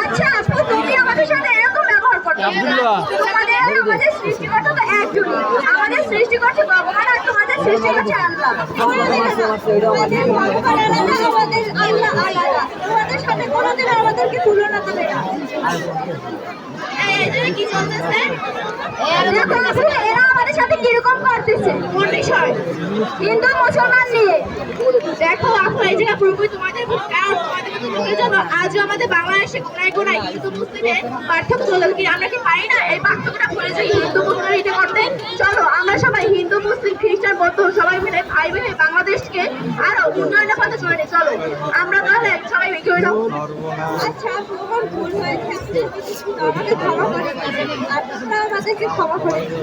আচ্ছা আপু তুমি আমাদের সাথে এরকম ব্যবহার করো। তোমাদের আমাদের সৃষ্টিকর্তা তো একজনই। আমাদের সৃষ্টিকর্তা ভগবান আর তোমাদের সৃষ্টিকর্তা আল্লাহ। আমাদের ভগবান আলাদা আমাদের আল্লাহ আলাদা। তোমাদের সাথে কোনোদিন আমাদেরকে তুলনা দেবে না। কি চলতেছে এরা আমাদের সাথে কীরকম করতেছে? কোন বিষয় হিন্দু মুসলমান নিয়ে দেখো আপু এই জায়গা পুরোপুরি তোমাদের কারণ তোমাদের মতো লোকের জন্য আজও আমাদের বাংলাদেশে কোনায় কোনায় হিন্দু মুসলিমের পার্থক্য চলে কি? আমরা কি পারি না? এই পার্থক্যটা ভুলে যাই হিন্দু মুসলিম এটা করতে? চলো আমরা সবাই হিন্দু মুসলিম খ্রিস্টান বৌদ্ধ সবাই মিলে ভাই মিলে বাংলাদেশকে আরও উন্নয়নের পথে চলে নিই চলো আমরা তাহলে সবাই আচ্ছা আপু, ভুল হয়েছে আমাদের প্রতি শুধু আমাকে ক্ষমা করে আর তোমরা আমাদেরকে ক্ষমা করে দিন।